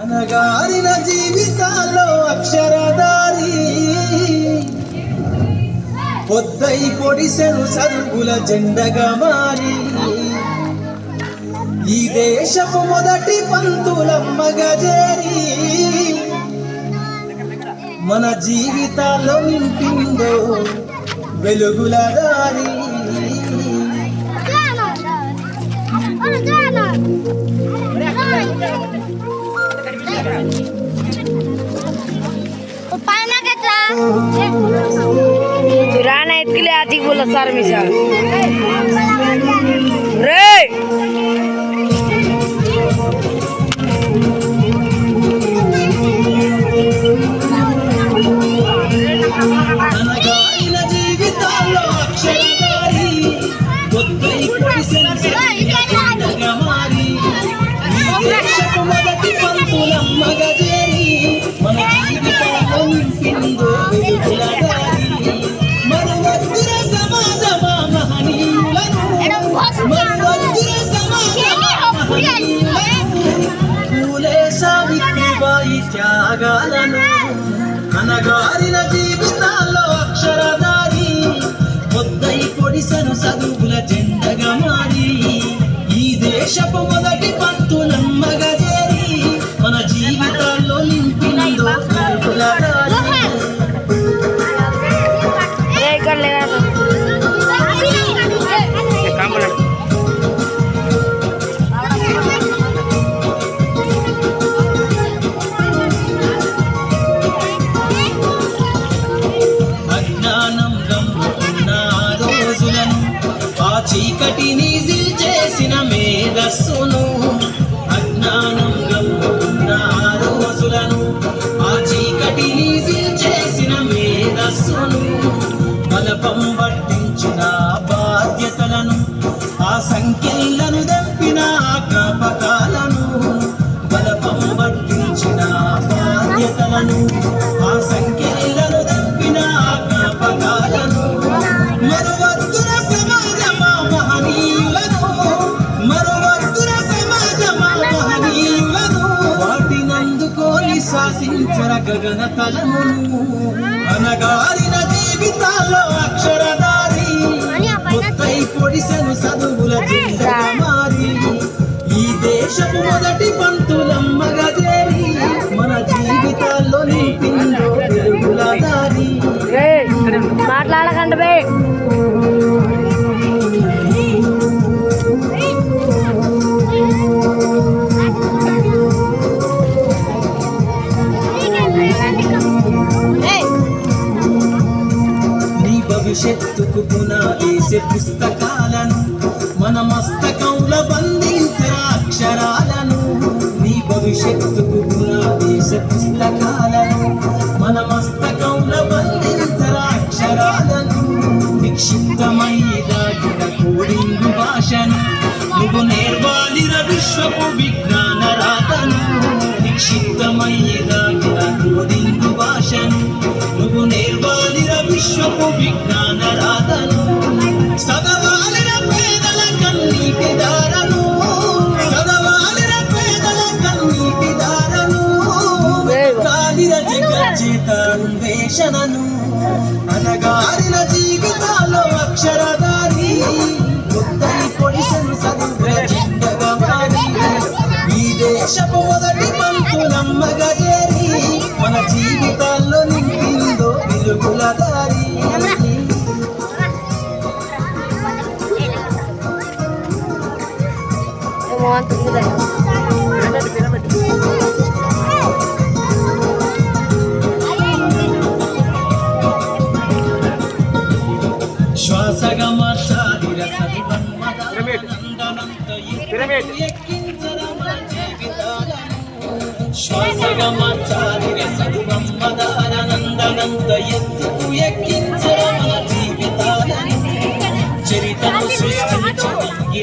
అనగారిన జీవితాల్లో అక్షరదారి పొద్దై పొడిసెను సరుగుల జెండగా మారి ఈ దేశపు మొదటి పంతులమ్మగా చేరి మన జీవితాల్లో నింపిందో వెలుగుల దారి पाय ना घेतला तू राणा इतकले अधिक रे! త్యాగాలను అనగారిన జీవితాల్లో అక్షరదారి పొద్దై పొడిసను చదువుల జెండగా మారి ఈ దేశపు సంఖ్యలను దంపిన జ్ఞాపకాలను బలపం పట్టించిన బాధ్యతలను ఆ సంఖ్యలను దంపిన జ్ఞాపకాలను మరువద్దున సమాజమా మహనీయులను మరువద్దున సమాజమా మహనీయులను వాటినందుకోని శాసించర గగన తలమును అనగారిన జీవితాల్లో అక్షరదా కొత్తై పొడిసెను చదువుల మారి. ఈ దేశపు మొదటి పంతులమ్మగా చేరి మన జీవితాల్లో నింపిందో వెలుగుల దారి. మాట్లాడకండి భవిష్యత్తుకు పునాదేసే పుస్తకాలను మన మస్తకంలో బంధించిన అక్షరాలను నీ భవిష్యత్తుకు పునాదేశ పుస్తకాలను మన మస్తకంలో బంధించిన అక్షరాలను నిక్షిప్తమయ్యి దాటిన కోడింగు భాషను నువ్వు నేర్వాలిన విశ్వపు విజ్ఞాన రాతను నిక్షిప్తమయ్యి విశ్వపు విజ్ఞాన రాతను సదవాలిన పేదల కన్నీటి దారను సదవాలిన పేదల కన్నీటి దారను కాలిన జగజ్జిత అన్వేషణను. అనగారిన జీవితాల్లో అక్షరదారి ముద్దై పొడిసెను మారి. ఈ దేశపు మొదటి పంతులమ్మగా చేరి మన జీవితాల్లో నింపిందో మోహన్ తుంగిదా శ్వాసగా జీవితాలను శ్వాసగా మార్చాలిర సరివన్మదానందనంత ఎత్తుకు ఎక్కించర మన జీవితాలను చరితను సృష్టించడం ఈ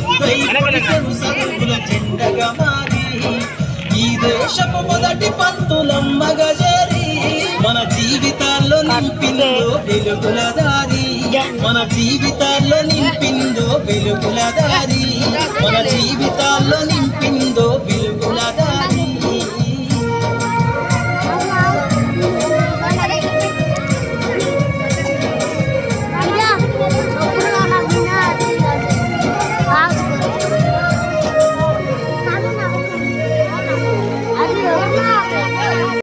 ముద్దై సరుకుల జెండగా మారి ఈ దేశపు మొదటి పంతులమ్మగా చేరి మన జీవితాల్లో నింపిందో వెలుగుల దారి మన జీవితాల్లో నింపిందో వెలుగుల దారి.